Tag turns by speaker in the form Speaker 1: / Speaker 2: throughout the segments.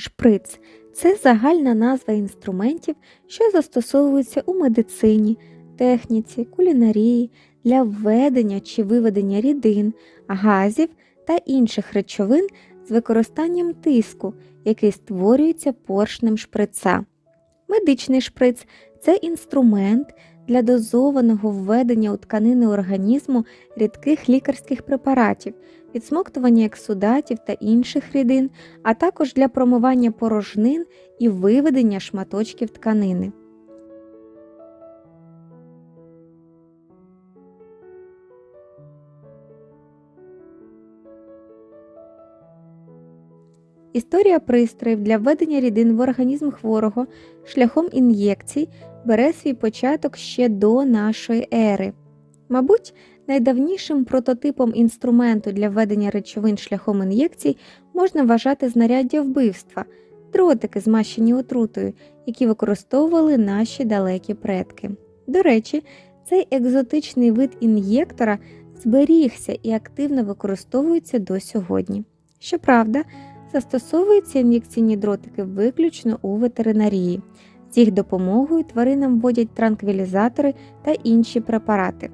Speaker 1: Шприц це загальна назва інструментів, що застосовуються у медицині, техніці, кулінарії для введення чи виведення рідин, газів та інших речовин з використанням тиску, який створюється поршнем шприца. Медичний шприц це інструмент для дозованого введення у тканини організму рідких лікарських препаратів, відсмоктування ексудатів та інших рідин, а також для промивання порожнин і виведення шматочків тканини. Історія пристроїв для введення рідин в організм хворого шляхом ін'єкцій бере свій початок ще до нашої ери. Мабуть, найдавнішим прототипом інструменту для введення речовин шляхом ін'єкцій можна вважати знаряддя вбивства, дротики, змащені отрутою, які використовували наші далекі предки. До речі, цей екзотичний вид ін'єктора зберігся і активно використовується до сьогодні. Щоправда, Застосовуються ін'єкційні дротики виключно у ветеринарії. З їх допомогою тваринам вводять транквілізатори та інші препарати.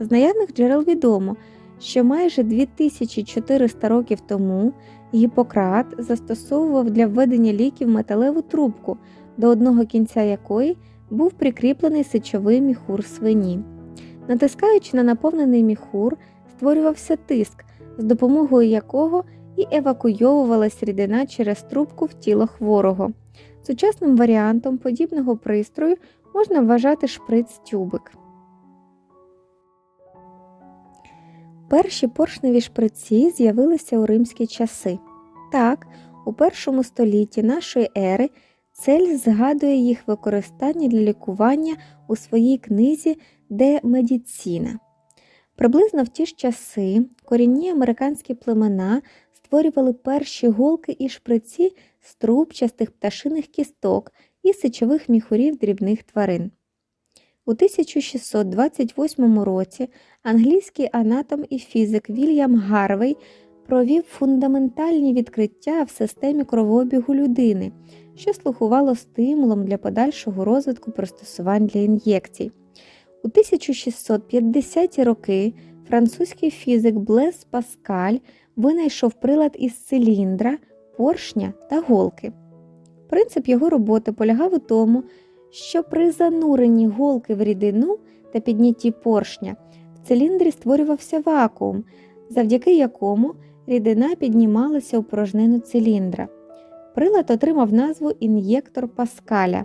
Speaker 1: З наявних джерел відомо, що майже 2400 років тому Гіппократ застосовував для введення ліків металеву трубку, до одного кінця якої був прикріплений сечовий міхур свині. Натискаючи на наповнений міхур, створювався тиск, з допомогою якого і евакуйовувалась рідина через трубку в тіло хворого. Сучасним варіантом подібного пристрою можна вважати шприц-тюбик. Перші поршневі шприці з'явилися у римські часи. Так, у першому столітті нашої ери Цель згадує їх використання для лікування у своїй книзі Де Медіціна. Приблизно в ті ж часи корінні американські племена створювали перші голки і шприці з трубчастих пташиних кісток і сечових міхурів дрібних тварин. У 1628 році англійський анатом і фізик Вільям Гарвей провів фундаментальні відкриття в системі кровообігу людини, що слугувало стимулом для подальшого розвитку пристосувань для ін'єкцій. У 1650-ті роки французький фізик Блес Паскаль винайшов прилад із циліндра, поршня та голки. Принцип його роботи полягав у тому, що при зануренні голки в рідину та піднятті поршня в циліндрі створювався вакуум, завдяки якому рідина піднімалася у порожнину циліндра. Прилад отримав назву ін'єктор Паскаля.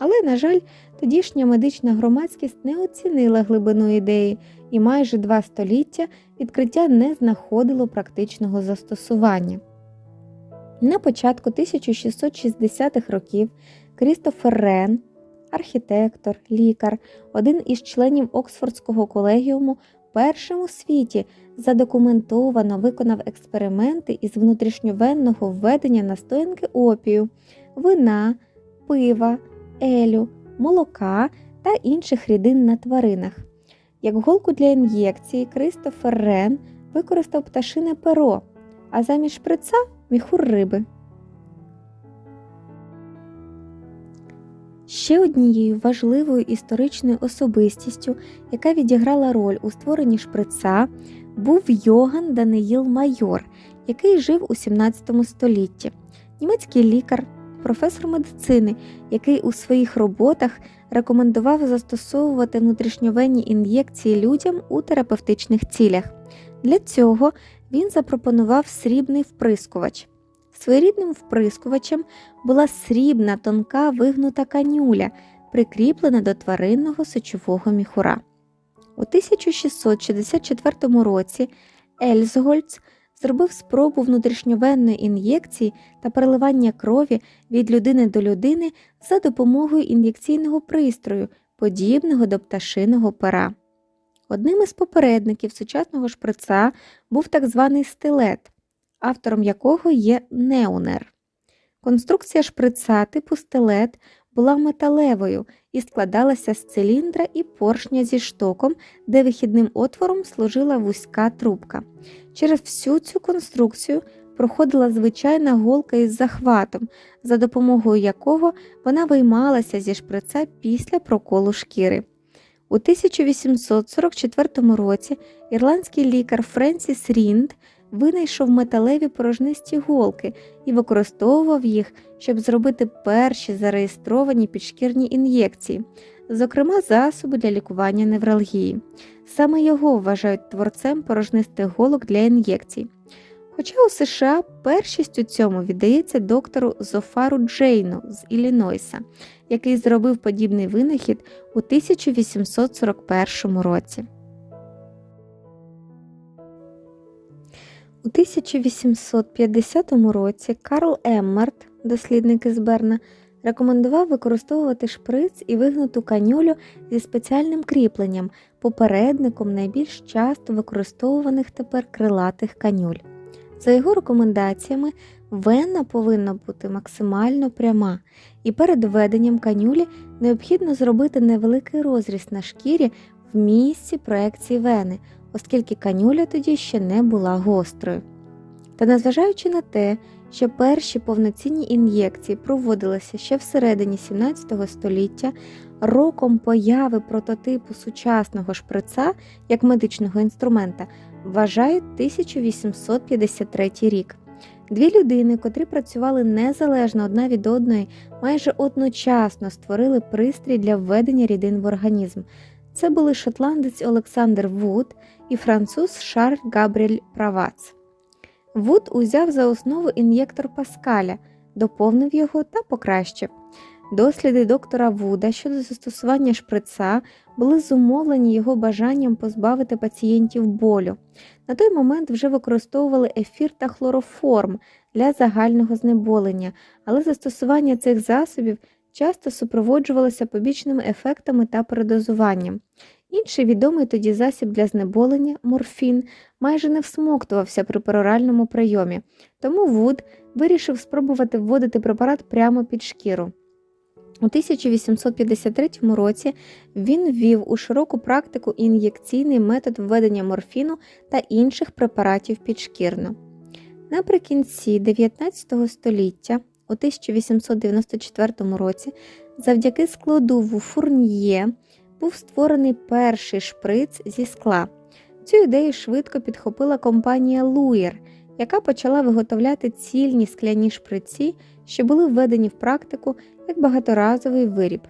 Speaker 1: Але, на жаль, тодішня медична громадськість не оцінила глибину ідеї, і майже два століття відкриття не знаходило практичного застосування. На початку 1660-х років Крістофер Рен, архітектор, лікар, один із членів Оксфордського колегіуму, першим у світі задокументовано виконав експерименти із внутрішньовенного введення настоянки опію, вина, пива елю, молока та інших рідин на тваринах. Як голку для ін'єкції Кристофер Рен використав пташине перо, а замість шприца міхур риби. Ще однією важливою історичною особистістю, яка відіграла роль у створенні шприца, був Йоган Даниїл Майор, який жив у 17 столітті. Німецький лікар, професор медицини, який у своїх роботах рекомендував застосовувати внутрішньовенні ін'єкції людям у терапевтичних цілях. Для цього він запропонував срібний вприскувач. Своєрідним вприскувачем була срібна тонка вигнута канюля, прикріплена до тваринного сечового міхура. У 1664 році Ельзгольц зробив спробу внутрішньовенної ін'єкції та переливання крові від людини до людини за допомогою ін'єкційного пристрою, подібного до пташиного пера. Одним із попередників сучасного шприца був так званий стилет, автором якого є неунер. Конструкція шприца типу стилет була металевою і складалася з циліндра і поршня зі штоком, де вихідним отвором служила вузька трубка. Через всю цю конструкцію проходила звичайна голка із захватом, за допомогою якого вона виймалася зі шприца після проколу шкіри. У 1844 році ірландський лікар Френсіс Рінд винайшов металеві порожнисті голки і використовував їх, щоб зробити перші зареєстровані підшкірні ін'єкції, зокрема засоби для лікування невралгії. Саме його вважають творцем порожнистих голок для ін'єкцій. Хоча у США першість у цьому віддається доктору Зофару Джейну з Іллінойса, який зробив подібний винахід у 1841 році. У 1850 році Карл Еммарт, дослідник із Берна, рекомендував використовувати шприц і вигнуту канюлю зі спеціальним кріпленням, попередником найбільш часто використовуваних тепер крилатих канюль. За його рекомендаціями, вена повинна бути максимально пряма, і перед введенням канюлі необхідно зробити невеликий розріз на шкірі в місці проекції вени, оскільки канюля тоді ще не була гострою. Та незважаючи на те, що перші повноцінні ін'єкції проводилися ще всередині 17 століття, роком появи прототипу сучасного шприца як медичного інструмента вважають 1853 рік. Дві людини, котрі працювали незалежно одна від одної, майже одночасно створили пристрій для введення рідин в організм. Це були шотландець Олександр Вуд і француз Шарль Габріель Правац. Вуд узяв за основу ін'єктор Паскаля, доповнив його та покращив. Досліди доктора Вуда щодо застосування шприца були зумовлені його бажанням позбавити пацієнтів болю. На той момент вже використовували ефір та хлороформ для загального знеболення, але застосування цих засобів часто супроводжувалося побічними ефектами та передозуванням. Інший відомий тоді засіб для знеболення морфін майже не всмоктувався при пероральному прийомі, тому Вуд вирішив спробувати вводити препарат прямо під шкіру. У 1853 році він ввів у широку практику ін'єкційний метод введення морфіну та інших препаратів підшкірно. Наприкінці 19 століття, у 1894 році, завдяки складову фурньє був створений перший шприц зі скла. Цю ідею швидко підхопила компанія Луєр, яка почала виготовляти цільні скляні шприці, що були введені в практику як багаторазовий виріб.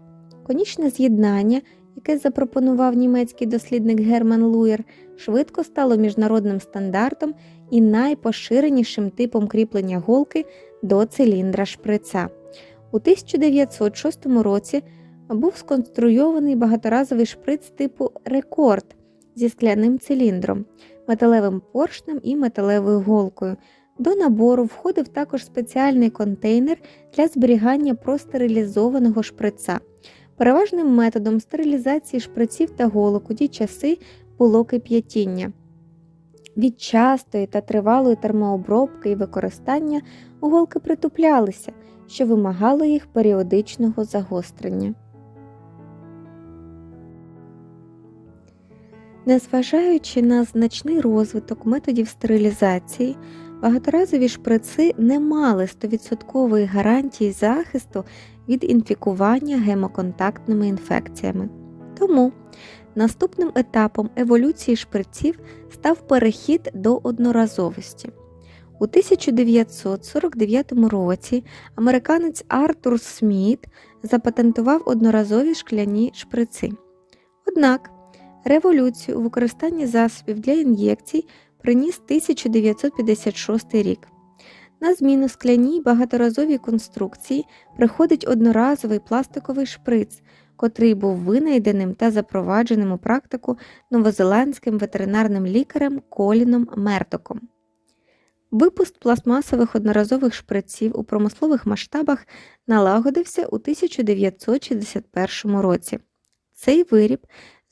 Speaker 1: Конічне з'єднання, яке запропонував німецький дослідник Герман Луєр, швидко стало міжнародним стандартом і найпоширенішим типом кріплення голки до циліндра шприца. У 1906 році був сконструйований багаторазовий шприц типу рекорд зі скляним циліндром, металевим поршнем і металевою голкою. До набору входив також спеціальний контейнер для зберігання простерилізованого шприца. Переважним методом стерилізації шприців та голок у ті часи було кип'ятіння. Від частої та тривалої термообробки і використання голки притуплялися, що вимагало їх періодичного загострення. Незважаючи на значний розвиток методів стерилізації, багаторазові шприци не мали 100% гарантії захисту від інфікування гемоконтактними інфекціями. Тому наступним етапом еволюції шприців став перехід до одноразовості. У 1949 році американець Артур Сміт запатентував одноразові шкляні шприци. Однак Революцію у використанні засобів для ін'єкцій приніс 1956 рік. На зміну скляній багаторазовій конструкції приходить одноразовий пластиковий шприц, котрий був винайденим та запровадженим у практику новозеландським ветеринарним лікарем Коліном Мертоком. Випуск пластмасових одноразових шприців у промислових масштабах налагодився у 1961 році. Цей виріб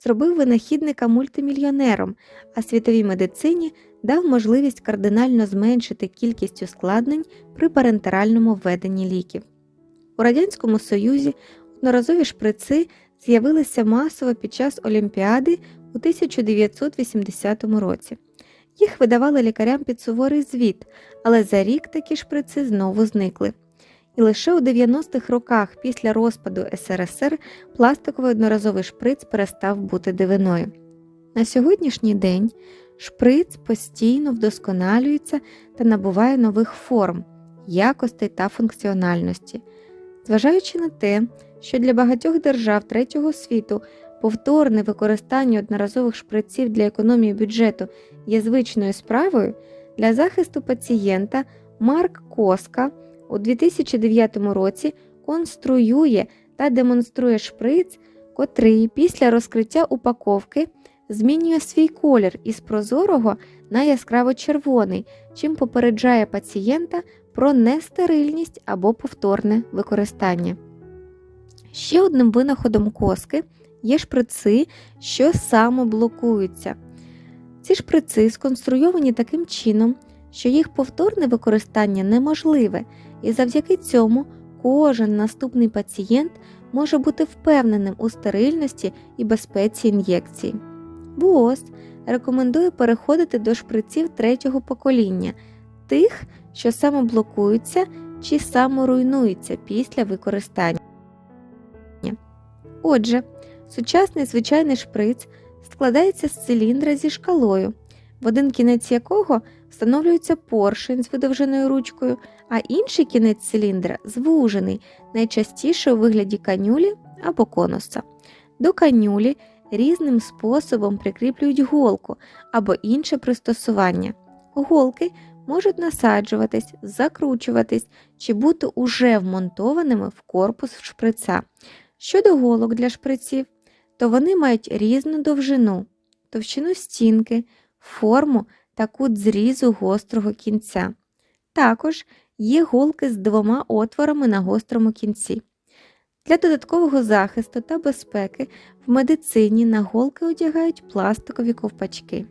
Speaker 1: зробив винахідника мультимільйонером, а світовій медицині дав можливість кардинально зменшити кількість ускладнень при парентеральному введенні ліків. У Радянському Союзі одноразові шприци з'явилися масово під час Олімпіади у 1980 році. Їх видавали лікарям під суворий звіт, але за рік такі шприци знову зникли. І лише у 90-х роках після розпаду СРСР пластиковий одноразовий шприц перестав бути дивиною. На сьогоднішній день шприц постійно вдосконалюється та набуває нових форм, якостей та функціональності. Зважаючи на те, що для багатьох держав третього світу повторне використання одноразових шприців для економії бюджету є звичною справою, для захисту пацієнта Марк Коска у 2009 році конструює та демонструє шприц, котрий після розкриття упаковки змінює свій колір із прозорого на яскраво червоний, чим попереджає пацієнта про нестерильність або повторне використання. Ще одним винаходом коски є шприци, що самоблокуються. Ці шприци сконструйовані таким чином, що їх повторне використання неможливе, і завдяки цьому кожен наступний пацієнт може бути впевненим у стерильності і безпеці ін'єкції. ВООЗ рекомендує переходити до шприців третього покоління, тих, що самоблокуються чи саморуйнуються після використання. Отже, сучасний звичайний шприц складається з циліндра зі шкалою, в один кінець якого встановлюється поршень з видовженою ручкою, а інший кінець циліндра звужений, найчастіше у вигляді канюлі або конуса. До канюлі різним способом прикріплюють голку або інше пристосування. Голки можуть насаджуватись, закручуватись чи бути уже вмонтованими в корпус шприца. Щодо голок для шприців, то вони мають різну довжину, товщину стінки, форму та кут зрізу гострого кінця. Також є голки з двома отворами на гострому кінці. Для додаткового захисту та безпеки в медицині на голки одягають пластикові ковпачки.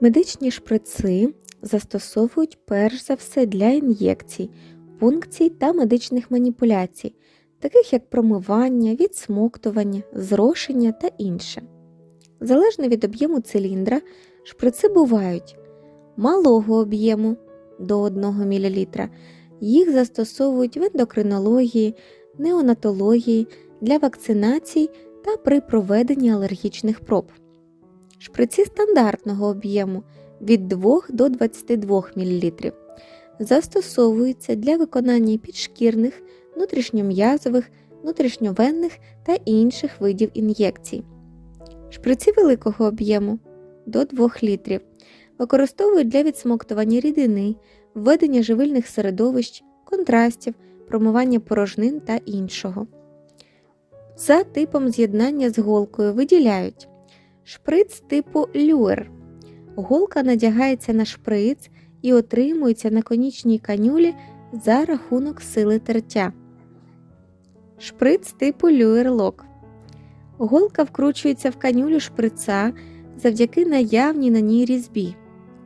Speaker 1: Медичні шприци застосовують перш за все для ін'єкцій, пункцій та медичних маніпуляцій, таких як промивання, відсмоктування, зрошення та інше. Залежно від об'єму циліндра, шприци бувають малого об'єму до 1 мл. Їх застосовують в ендокринології, неонатології, для вакцинацій та при проведенні алергічних проб. Шприці стандартного об'єму від 2 до 22 мл застосовуються для виконання підшкірних, внутрішньом'язових, внутрішньовенних та інших видів ін'єкцій. Шприці великого об'єму до 2 літрів використовують для відсмоктування рідини, введення живильних середовищ, контрастів, промивання порожнин та іншого. За типом з'єднання з голкою виділяють шприц типу люер. Голка надягається на шприц і отримується на конічній канюлі за рахунок сили тертя. Шприц типу люер-лок. Голка вкручується в канюлю шприца завдяки наявній на ній різьбі.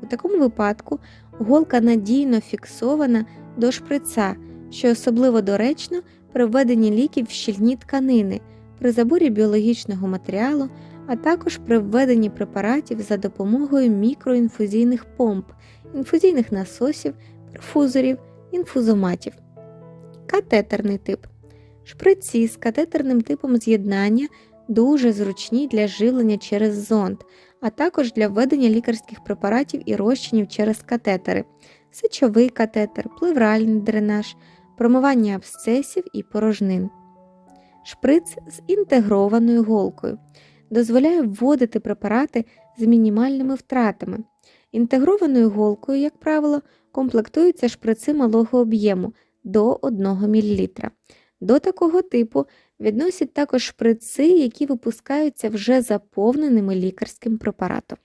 Speaker 1: У такому випадку голка надійно фіксована до шприца, що особливо доречно при введенні ліків в щільні тканини, при заборі біологічного матеріалу, а також при введенні препаратів за допомогою мікроінфузійних помп, інфузійних насосів, перфузорів, інфузоматів. Катетерний тип. Шприці з катетерним типом з'єднання дуже зручні для живлення через зонд, а також для введення лікарських препаратів і розчинів через катетери, сечовий катетер, плевральний дренаж, промивання абсцесів і порожнин. Шприц з інтегрованою голкою дозволяє вводити препарати з мінімальними втратами. Інтегрованою голкою, як правило, комплектуються шприци малого об'єму до 1 мл. До такого типу відносять також шприци, які випускаються вже заповненими лікарським препаратом.